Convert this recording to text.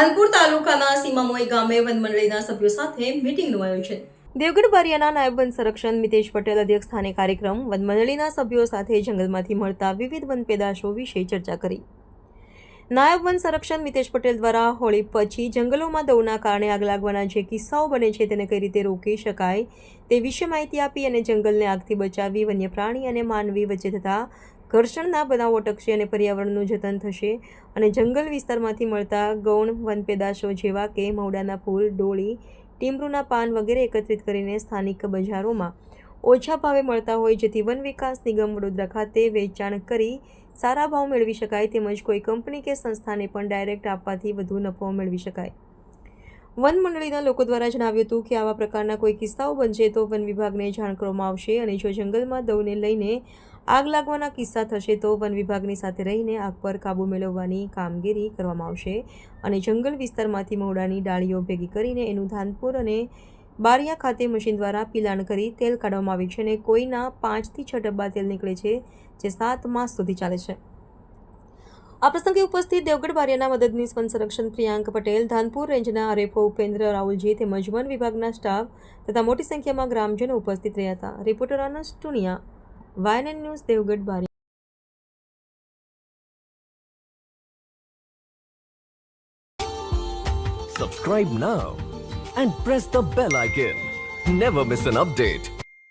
ધાનપુર તાલુકાના સીમામોઈ ગામે વનમંડળીના સભ્યો સાથે મીટિંગનું આયોજન. દેવગઢ બારિયાના નાયબ વન સંરક્ષણ મિતેશ પટેલ અધ્યક્ષ સ્થાને કાર્યક્રમ વનમંડળીના સભ્યો સાથે જંગલમાંથી મળતા વિવિધ વન પેદાશો વિશે ચર્ચા કરી. નાયબ વન સંરક્ષણ મિતેશ પટેલ દ્વારા હોળી પછી જંગલોમાં દવના કારણે આગ લાગવાના જે કિસ્સાઓ બને છે તેને કઈ રીતે રોકી શકાય તે વિશે માહિતી આપી અને જંગલને આગથી બચાવી વન્ય પ્રાણી અને માનવી વચ્ચે થતા ઘર્ષણના બનાવો અટકશે અને પર્યાવરણનું જતન થશે. અને જંગલ વિસ્તારમાંથી મળતા ગૌણ વન પેદાશો જેવા કે મવડાના ફૂલ, ડોળી, ટીમરૂના પાન વગેરે એકત્રિત કરીને સ્થાનિક બજારોમાં ઓછા ભાવે મળતા હોય જેથી વન વિકાસ નિગમ વડોદરા ખાતે વેચાણ કરી સારા ભાવ મેળવી શકાય તેમજ કોઈ કંપની કે સંસ્થાને પણ ડાયરેક્ટ આપવાથી વધુ નફો મેળવી શકાય. વન મંડળીના લોકો દ્વારા જણાવ્યું હતું કે આવા પ્રકારના કોઈ કિસ્સાઓ બનશે તો વન વિભાગને જાણ કરવામાં આવશે અને જો જંગલમાં દવને લઈને આગ લાગવાના કિસ્સા થશે તો વન વિભાગની સાથે રહીને આગ પર કાબૂ મેળવવાની કામગીરી કરવામાં આવશે અને જંગલ વિસ્તારમાંથી મવડાની ડાળીઓ ભેગી કરીને એનું ધાનપુર અને બારિયા ખાતે મશીન દ્વારા પિલાણ કરી તેલ કાઢવામાં આવે છે અને કોઈના પાંચથી છ ડબ્બા તેલ નીકળે છે જે સાત માસ સુધી ચાલે છે. આ પ્રસંગે ઉપસ્થિત દેવગઢ બારિયાના મદદનીશ વન સંરક્ષણ પ્રિયાંક પટેલ, ધાનપુર રેન્જના આરએફઓ ઉપેન્દ્ર રાહુલજી તેમજ વન વિભાગના સ્ટાફ તથા મોટી સંખ્યામાં ગ્રામજનો ઉપસ્થિત રહ્યા હતા reporter Anas Tuniya, YNN news, Devgadh Baria Subscribe now and press the bell icon. Never miss an update.